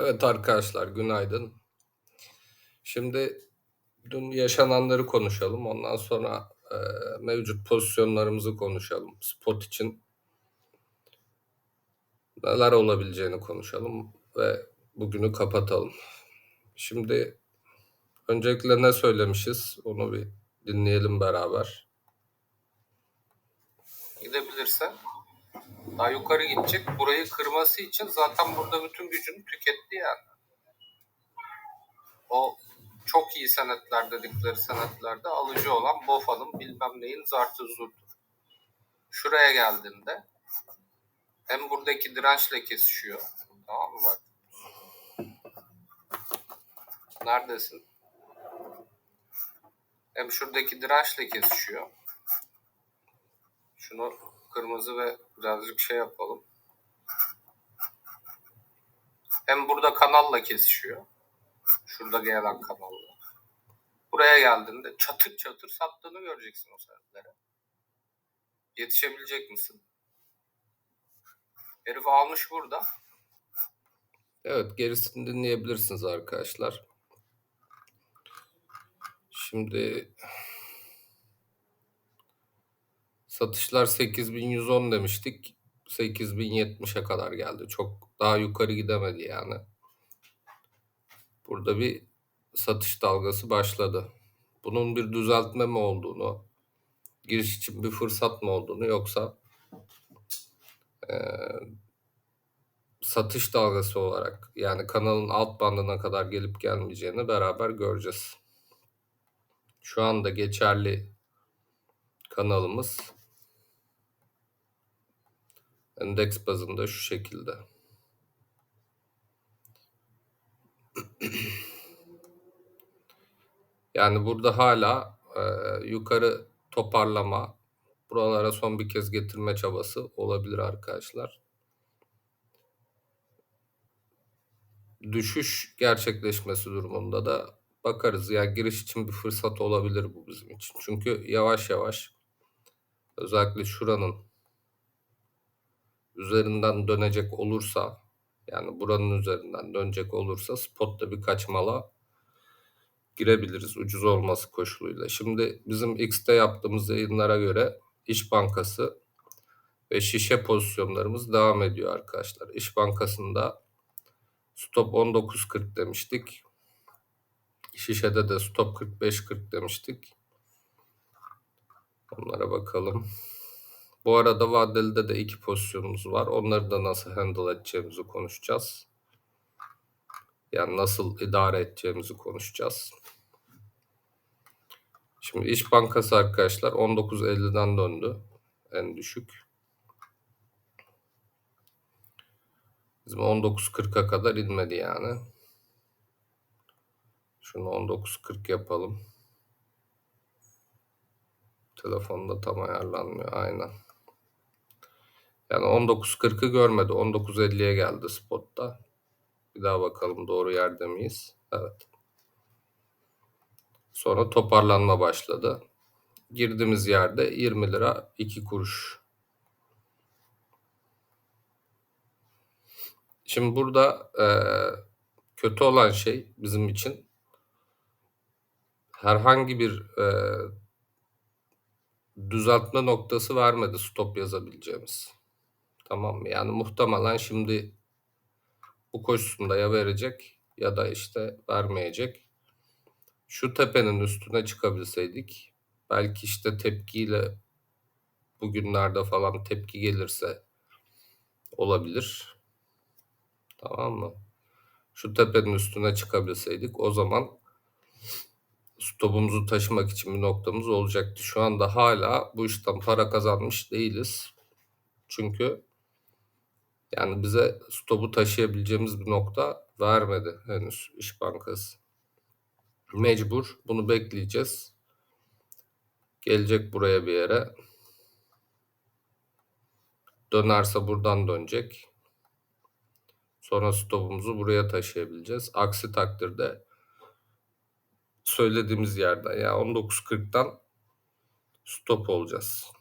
Evet arkadaşlar günaydın. Şimdi dün yaşananları konuşalım. Ondan sonra e, mevcut pozisyonlarımızı konuşalım. Spot için neler olabileceğini konuşalım ve bugünü kapatalım. Şimdi öncelikle ne söylemişiz onu bir dinleyelim beraber. Gidebilirse daha yukarı gidecek. Burayı kırması için zaten burada bütün gücünü tüketti yani. O çok iyi senetler dedikleri senetlerde alıcı olan BOFA'nın bilmem neyin zartı zurtu. Şuraya geldiğinde hem buradaki dirençle kesişiyor. Tamam mı bak. Neredesin? Hem şuradaki dirençle kesişiyor. Şunu kırmızı ve birazcık şey yapalım. Hem burada kanalla kesişiyor. Şurada gelen kanalla. Buraya geldiğinde çatır çatır sattığını göreceksin o senetlere. Yetişebilecek misin? Herif almış burada. Evet gerisini dinleyebilirsiniz arkadaşlar. Şimdi satışlar 8110 demiştik. 8070'e kadar geldi. Çok daha yukarı gidemedi yani. Burada bir satış dalgası başladı. Bunun bir düzeltme mi olduğunu, giriş için bir fırsat mı olduğunu yoksa e, satış dalgası olarak yani kanalın alt bandına kadar gelip gelmeyeceğini beraber göreceğiz. Şu anda geçerli kanalımız endeks bazında şu şekilde. Yani burada hala e, yukarı toparlama, buralara son bir kez getirme çabası olabilir arkadaşlar. Düşüş gerçekleşmesi durumunda da bakarız. Yani giriş için bir fırsat olabilir bu bizim için. Çünkü yavaş yavaş özellikle şuranın üzerinden dönecek olursa yani buranın üzerinden dönecek olursa spotta birkaç mala girebiliriz ucuz olması koşuluyla. Şimdi bizim X'te yaptığımız yayınlara göre İş Bankası ve şişe pozisyonlarımız devam ediyor arkadaşlar. İş Bankası'nda stop 19.40 demiştik. Şişede de stop 45.40 demiştik. Onlara bakalım. Bu arada vadelide de iki pozisyonumuz var. Onları da nasıl handle edeceğimizi konuşacağız. Yani nasıl idare edeceğimizi konuşacağız. Şimdi İş Bankası arkadaşlar 19.50'den döndü. En düşük. Bizim 19.40'a kadar inmedi yani. Şunu 19.40 yapalım. Telefonda tam ayarlanmıyor aynen. Yani 19.40'ı görmedi. 19.50'ye geldi spotta. Bir daha bakalım doğru yerde miyiz? Evet. Sonra toparlanma başladı. Girdiğimiz yerde 20 lira 2 kuruş. Şimdi burada e, kötü olan şey bizim için herhangi bir e, düzeltme noktası vermedi stop yazabileceğimiz. Tamam mı? Yani muhtemelen şimdi bu koşusunda ya verecek ya da işte vermeyecek. Şu tepenin üstüne çıkabilseydik belki işte tepkiyle bugünlerde falan tepki gelirse olabilir. Tamam mı? Şu tepenin üstüne çıkabilseydik o zaman stopumuzu taşımak için bir noktamız olacaktı. Şu anda hala bu işten para kazanmış değiliz. Çünkü yani bize stopu taşıyabileceğimiz bir nokta vermedi henüz İş Bankası. Mecbur bunu bekleyeceğiz. Gelecek buraya bir yere. Dönerse buradan dönecek. Sonra stopumuzu buraya taşıyabileceğiz. Aksi takdirde söylediğimiz yerden ya yani 19.40'dan stop olacağız.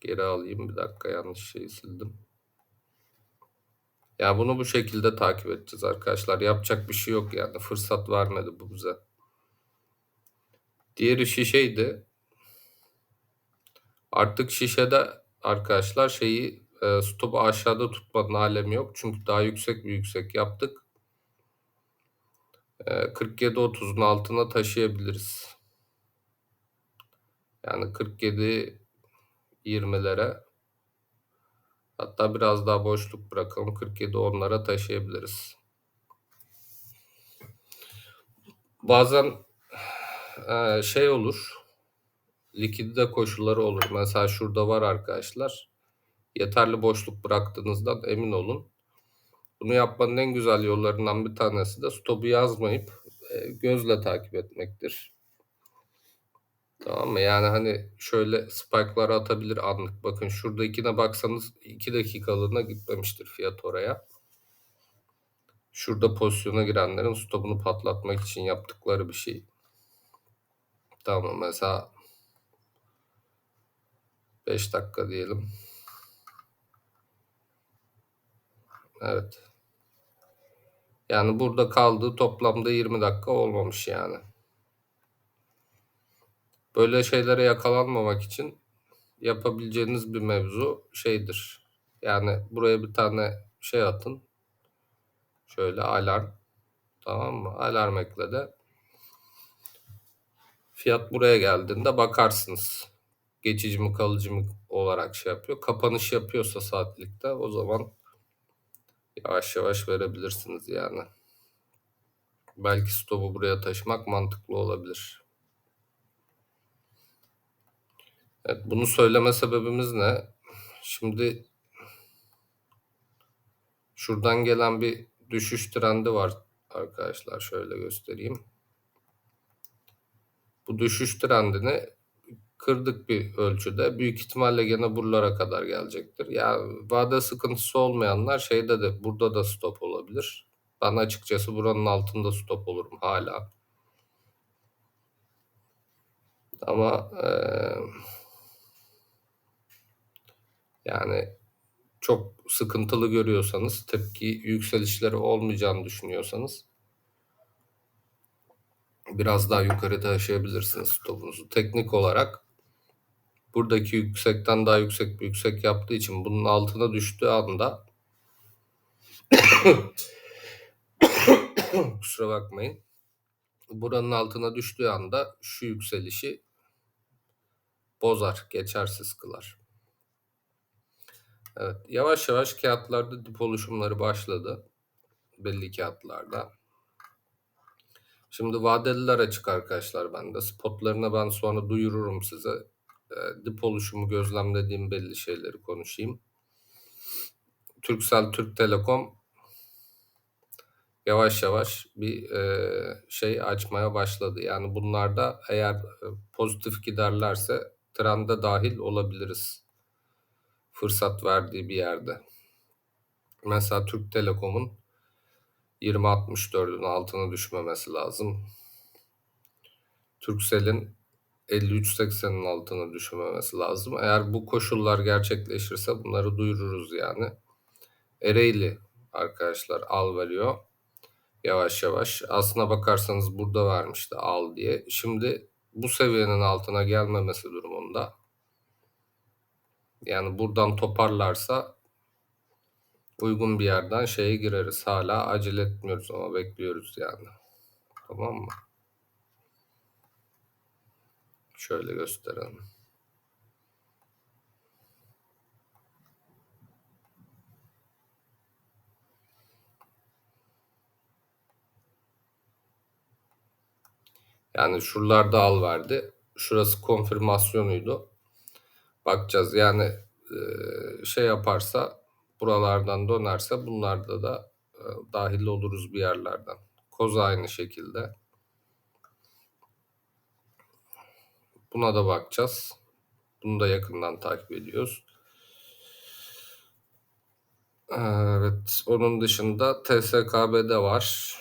Geri alayım bir dakika yanlış şeyi sildim. Ya bunu bu şekilde takip edeceğiz arkadaşlar. Yapacak bir şey yok yani. Fırsat vermedi bu bize. Diğeri şişeydi. Artık şişede arkadaşlar şeyi e, stopu aşağıda tutmanın alemi yok. Çünkü daha yüksek bir yüksek yaptık. E, 47-30'un altına taşıyabiliriz. Yani 47 20'lere hatta biraz daha boşluk bırakalım. 47 10'lara taşıyabiliriz. Bazen e, şey olur. Likidite koşulları olur. Mesela şurada var arkadaşlar. Yeterli boşluk bıraktığınızdan emin olun. Bunu yapmanın en güzel yollarından bir tanesi de stopu yazmayıp e, gözle takip etmektir. Tamam mı? Yani hani şöyle spike'lar atabilir anlık. Bakın şurada ikine baksanız 2 dakikalığına gitmemiştir fiyat oraya. Şurada pozisyona girenlerin stopunu patlatmak için yaptıkları bir şey. Tamam mesela 5 dakika diyelim. Evet. Yani burada kaldığı toplamda 20 dakika olmamış yani. Böyle şeylere yakalanmamak için yapabileceğiniz bir mevzu şeydir. Yani buraya bir tane şey atın. Şöyle alarm. Tamam mı? Alarm ekle de. Fiyat buraya geldiğinde bakarsınız. Geçici mi kalıcı mı olarak şey yapıyor. Kapanış yapıyorsa saatlikte o zaman yavaş yavaş verebilirsiniz yani. Belki stopu buraya taşımak mantıklı olabilir. Evet, bunu söyleme sebebimiz ne? Şimdi şuradan gelen bir düşüş trendi var arkadaşlar. Şöyle göstereyim. Bu düşüş trendini kırdık bir ölçüde. Büyük ihtimalle gene buralara kadar gelecektir. Ya yani vade sıkıntısı olmayanlar şeyde de burada da stop olabilir. Ben açıkçası buranın altında stop olurum hala. Ama e, yani çok sıkıntılı görüyorsanız, tepki yükselişleri olmayacağını düşünüyorsanız biraz daha yukarı taşıyabilirsiniz stopunuzu. Teknik olarak buradaki yüksekten daha yüksek bir yüksek yaptığı için bunun altına düştüğü anda kusura bakmayın. Buranın altına düştüğü anda şu yükselişi bozar, geçersiz kılar. Evet, yavaş yavaş kağıtlarda dip oluşumları başladı. Belli kağıtlarda. Şimdi vadeliler açık arkadaşlar bende. Spotlarına ben sonra duyururum size. E, dip oluşumu gözlemlediğim belli şeyleri konuşayım. Türksel, Türk Telekom yavaş yavaş bir e, şey açmaya başladı. Yani bunlarda eğer e, pozitif giderlerse trende dahil olabiliriz. Fırsat verdiği bir yerde. Mesela Türk Telekom'un 20.64'ün altına düşmemesi lazım. Turkcell'in 53.80'in altına düşmemesi lazım. Eğer bu koşullar gerçekleşirse bunları duyururuz yani. Ereğli arkadaşlar al veriyor. Yavaş yavaş. Aslına bakarsanız burada vermişti al diye. Şimdi bu seviyenin altına gelmemesi durumunda yani buradan toparlarsa uygun bir yerden şeye gireriz. Hala acele etmiyoruz ama bekliyoruz yani. Tamam mı? Şöyle gösterelim. Yani şuralarda al verdi. Şurası konfirmasyonuydu. Bakacağız yani şey yaparsa buralardan dönerse bunlarda da dahil oluruz bir yerlerden. Koza aynı şekilde. Buna da bakacağız. Bunu da yakından takip ediyoruz. Evet, onun dışında TSKB'de var.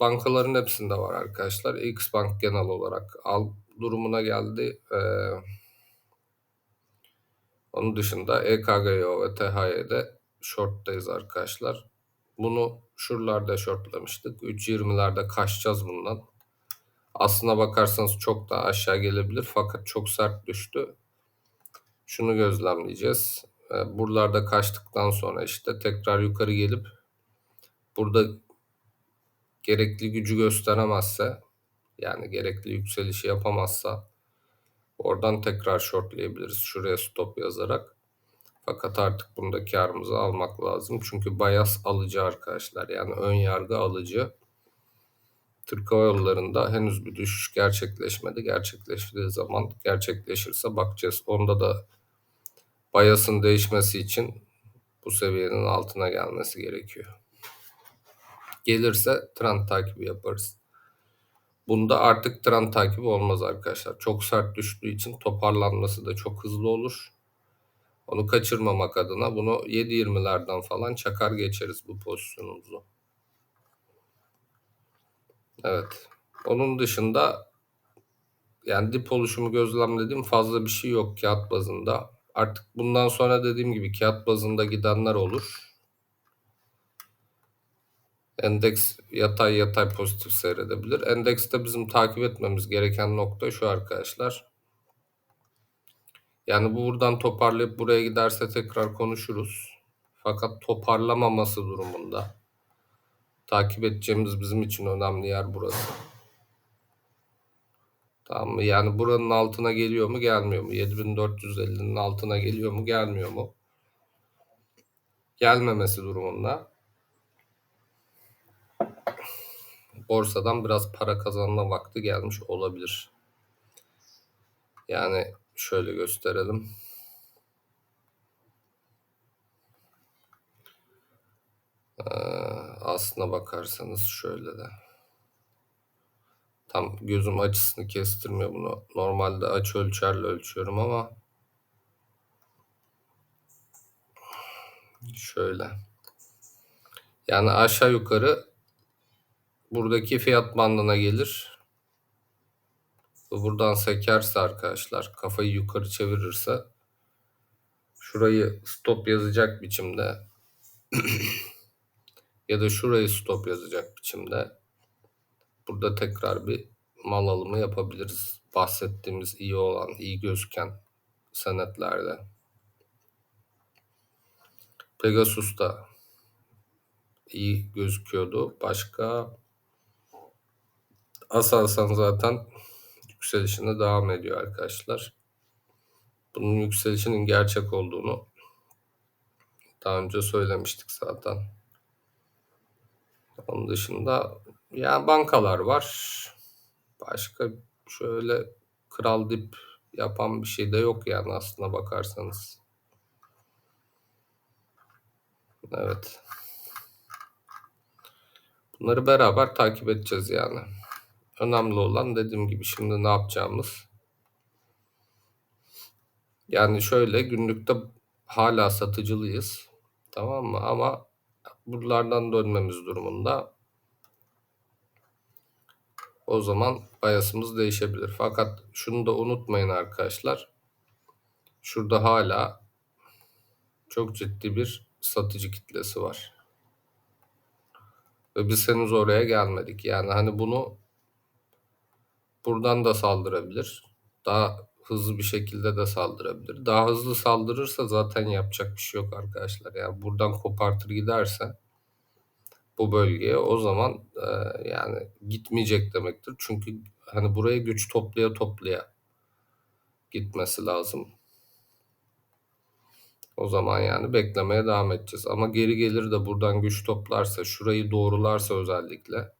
Bankaların hepsinde var arkadaşlar. X Bank genel olarak al durumuna geldi. Ee, Onun dışında E EKGO ve THY'de short'tayız arkadaşlar. Bunu şuralarda shortlamıştık. 3.20'lerde kaçacağız bundan. Aslına bakarsanız çok daha aşağı gelebilir fakat çok sert düştü. Şunu gözlemleyeceğiz. Ee, buralarda kaçtıktan sonra işte tekrar yukarı gelip burada gerekli gücü gösteremezse yani gerekli yükselişi yapamazsa oradan tekrar shortlayabiliriz şuraya stop yazarak. Fakat artık bunda karımızı almak lazım. Çünkü bayas alıcı arkadaşlar. Yani ön yargı alıcı. Türk Hava Yolları'nda henüz bir düşüş gerçekleşmedi. Gerçekleştiği zaman gerçekleşirse bakacağız. Onda da bayasın değişmesi için bu seviyenin altına gelmesi gerekiyor. Gelirse trend takibi yaparız. Bunda artık trend takibi olmaz arkadaşlar. Çok sert düştüğü için toparlanması da çok hızlı olur. Onu kaçırmamak adına bunu 7.20'lerden falan çakar geçeriz bu pozisyonumuzu. Evet. Onun dışında yani dip oluşumu gözlemlediğim fazla bir şey yok kağıt bazında. Artık bundan sonra dediğim gibi kağıt bazında gidenler olur. Endeks yatay yatay pozitif seyredebilir. Endekste bizim takip etmemiz gereken nokta şu arkadaşlar. Yani bu buradan toparlayıp buraya giderse tekrar konuşuruz. Fakat toparlamaması durumunda takip edeceğimiz bizim için önemli yer burası. Tamam mı? Yani buranın altına geliyor mu gelmiyor mu? 7450'nin altına geliyor mu gelmiyor mu? Gelmemesi durumunda borsadan biraz para kazanma vakti gelmiş olabilir. Yani şöyle gösterelim. Ee, aslına bakarsanız şöyle de. Tam gözüm açısını kestirmiyor bunu. Normalde açı ölçerle ölçüyorum ama şöyle. Yani aşağı yukarı buradaki fiyat bandına gelir. Buradan sekerse arkadaşlar kafayı yukarı çevirirse şurayı stop yazacak biçimde ya da şurayı stop yazacak biçimde burada tekrar bir mal alımı yapabiliriz. Bahsettiğimiz iyi olan, iyi gözüken senetlerde. Pegasus da iyi gözüküyordu. Başka Aselsan zaten yükselişine devam ediyor arkadaşlar. Bunun yükselişinin gerçek olduğunu daha önce söylemiştik zaten. Onun dışında ya bankalar var. Başka şöyle kral dip yapan bir şey de yok yani aslına bakarsanız. Evet. Bunları beraber takip edeceğiz yani. Önemli olan dediğim gibi şimdi ne yapacağımız. Yani şöyle günlükte hala satıcılıyız. Tamam mı? Ama buralardan dönmemiz durumunda o zaman bayasımız değişebilir. Fakat şunu da unutmayın arkadaşlar. Şurada hala çok ciddi bir satıcı kitlesi var. Ve biz henüz oraya gelmedik. Yani hani bunu buradan da saldırabilir. Daha hızlı bir şekilde de saldırabilir. Daha hızlı saldırırsa zaten yapacak bir şey yok arkadaşlar. Yani buradan kopartır giderse bu bölgeye o zaman e, yani gitmeyecek demektir. Çünkü hani buraya güç toplaya toplaya gitmesi lazım. O zaman yani beklemeye devam edeceğiz. Ama geri gelir de buradan güç toplarsa, şurayı doğrularsa özellikle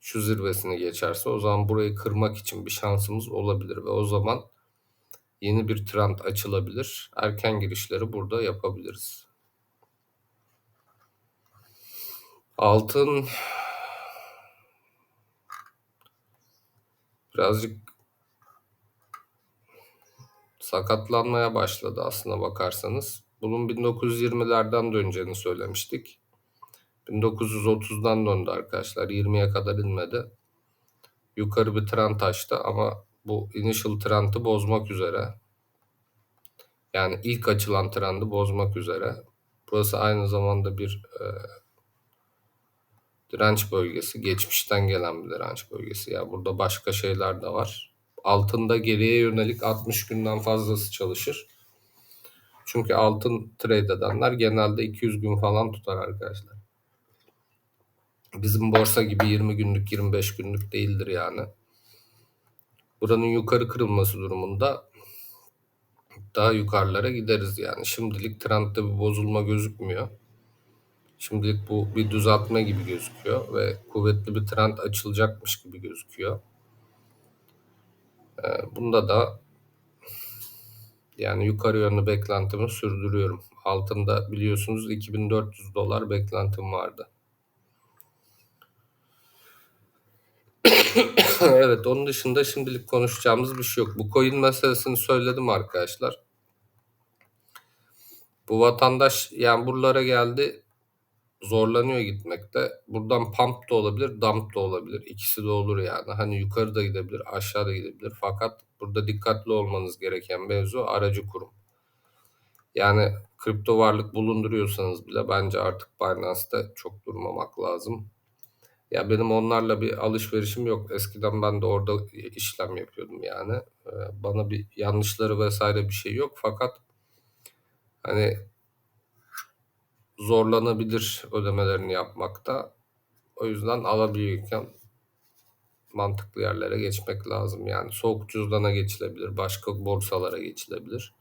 şu zirvesini geçerse o zaman burayı kırmak için bir şansımız olabilir ve o zaman yeni bir trend açılabilir. Erken girişleri burada yapabiliriz. Altın birazcık sakatlanmaya başladı aslına bakarsanız. Bunun 1920'lerden döneceğini söylemiştik. 1930'dan döndü arkadaşlar. 20'ye kadar inmedi. Yukarı bir trend açtı ama bu initial trend'i bozmak üzere. Yani ilk açılan trendi bozmak üzere. Burası aynı zamanda bir e, direnç bölgesi. Geçmişten gelen bir direnç bölgesi. Ya yani burada başka şeyler de var. Altında geriye yönelik 60 günden fazlası çalışır. Çünkü altın trade edenler genelde 200 gün falan tutar arkadaşlar. Bizim borsa gibi 20 günlük 25 günlük değildir yani. Buranın yukarı kırılması durumunda daha yukarılara gideriz yani. Şimdilik trendde bir bozulma gözükmüyor. Şimdilik bu bir düzeltme gibi gözüküyor ve kuvvetli bir trend açılacakmış gibi gözüküyor. Ee, bunda da yani yukarı yönlü beklentimi sürdürüyorum. Altında biliyorsunuz 2400 dolar beklentim vardı. evet onun dışında şimdilik konuşacağımız bir şey yok. Bu coin meselesini söyledim arkadaşlar. Bu vatandaş yani buralara geldi zorlanıyor gitmekte. Buradan pump da olabilir, dump da olabilir. İkisi de olur yani. Hani yukarı da gidebilir, aşağı da gidebilir. Fakat burada dikkatli olmanız gereken mevzu aracı kurum. Yani kripto varlık bulunduruyorsanız bile bence artık Binance'te çok durmamak lazım. Ya benim onlarla bir alışverişim yok. Eskiden ben de orada işlem yapıyordum yani. Ee, bana bir yanlışları vesaire bir şey yok. Fakat hani zorlanabilir ödemelerini yapmakta. O yüzden alabiliyorken mantıklı yerlere geçmek lazım. Yani soğuk cüzdana geçilebilir, başka borsalara geçilebilir.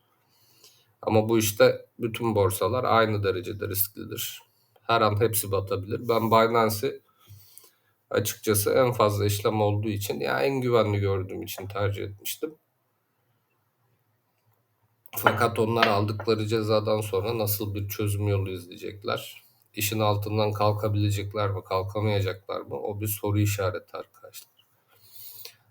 Ama bu işte bütün borsalar aynı derecede risklidir. Her an hepsi batabilir. Ben Binance'i açıkçası en fazla işlem olduğu için ya en güvenli gördüğüm için tercih etmiştim. Fakat onlar aldıkları cezadan sonra nasıl bir çözüm yolu izleyecekler? İşin altından kalkabilecekler mi, kalkamayacaklar mı? O bir soru işareti arkadaşlar.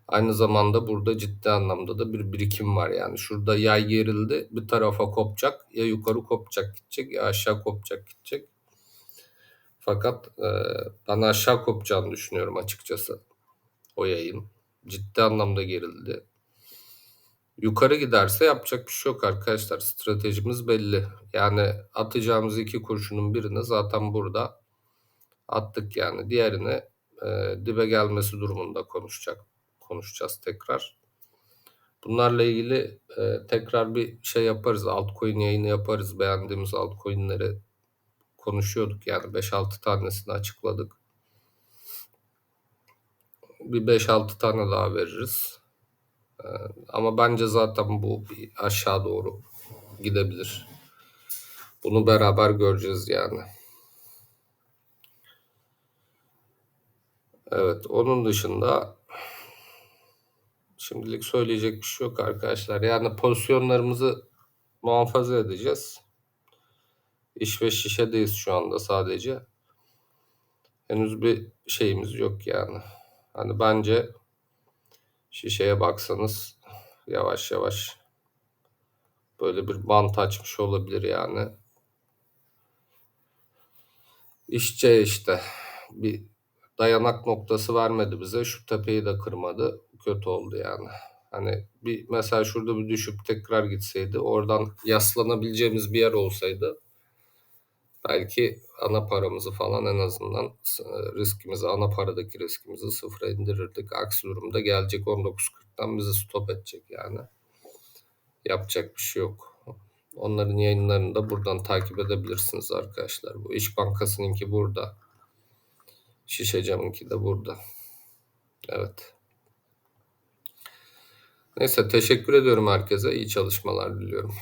Aynı zamanda burada ciddi anlamda da bir birikim var yani. Şurada yay gerildi, bir tarafa kopacak, ya yukarı kopacak gidecek ya aşağı kopacak gidecek. Fakat e, ben aşağı kopacağını düşünüyorum açıkçası o yayın. Ciddi anlamda gerildi. Yukarı giderse yapacak bir şey yok arkadaşlar. Stratejimiz belli. Yani atacağımız iki kurşunun birini zaten burada attık yani. Diğerini e, dibe gelmesi durumunda konuşacak konuşacağız tekrar. Bunlarla ilgili e, tekrar bir şey yaparız. Altcoin yayını yaparız. Beğendiğimiz altcoin'leri konuşuyorduk yani 5-6 tanesini açıkladık. Bir 5-6 tane daha veririz. Ee, ama bence zaten bu bir aşağı doğru gidebilir. Bunu beraber göreceğiz yani. Evet, onun dışında şimdilik söyleyecek bir şey yok arkadaşlar. Yani pozisyonlarımızı muhafaza edeceğiz. İş ve şişedeyiz şu anda sadece. Henüz bir şeyimiz yok yani. Hani bence şişeye baksanız yavaş yavaş böyle bir bant açmış olabilir yani. İşçe işte bir dayanak noktası vermedi bize. Şu tepeyi de kırmadı. Kötü oldu yani. Hani bir mesela şurada bir düşüp tekrar gitseydi oradan yaslanabileceğimiz bir yer olsaydı belki ana paramızı falan en azından e, riskimizi, ana paradaki riskimizi sıfıra indirirdik. Aksi durumda gelecek 19.40'dan bizi stop edecek yani. Yapacak bir şey yok. Onların yayınlarını da buradan takip edebilirsiniz arkadaşlar. Bu İş Bankası'nınki burada. Şişe camınki de burada. Evet. Neyse teşekkür ediyorum herkese. İyi çalışmalar diliyorum.